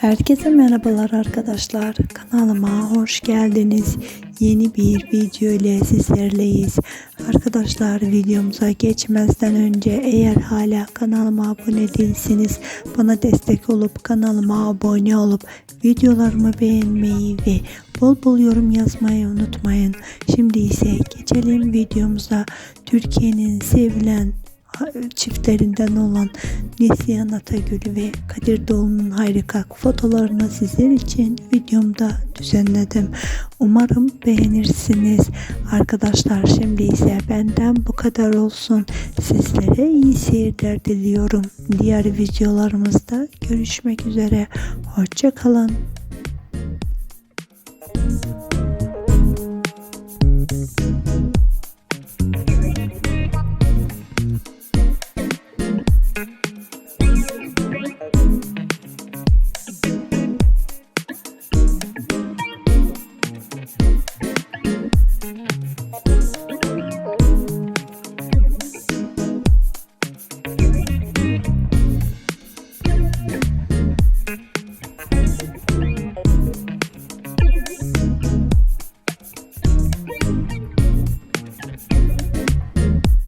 Herkese merhabalar arkadaşlar. Kanalıma hoş geldiniz. Yeni bir video ile sizlerleyiz. Arkadaşlar videomuza geçmezden önce eğer hala kanalıma abone değilseniz bana destek olup kanalıma abone olup videolarımı beğenmeyi ve bol bol yorum yazmayı unutmayın. Şimdi ise geçelim videomuza. Türkiye'nin sevilen çiftlerinden olan Neslihan Atagül ve Kadir Doğulu'nun harika fotolarını sizler için videomda düzenledim. Umarım beğenirsiniz. Arkadaşlar şimdi ise benden bu kadar olsun. Sizlere iyi seyirler diliyorum. Diğer videolarımızda görüşmek üzere. Hoşçakalın.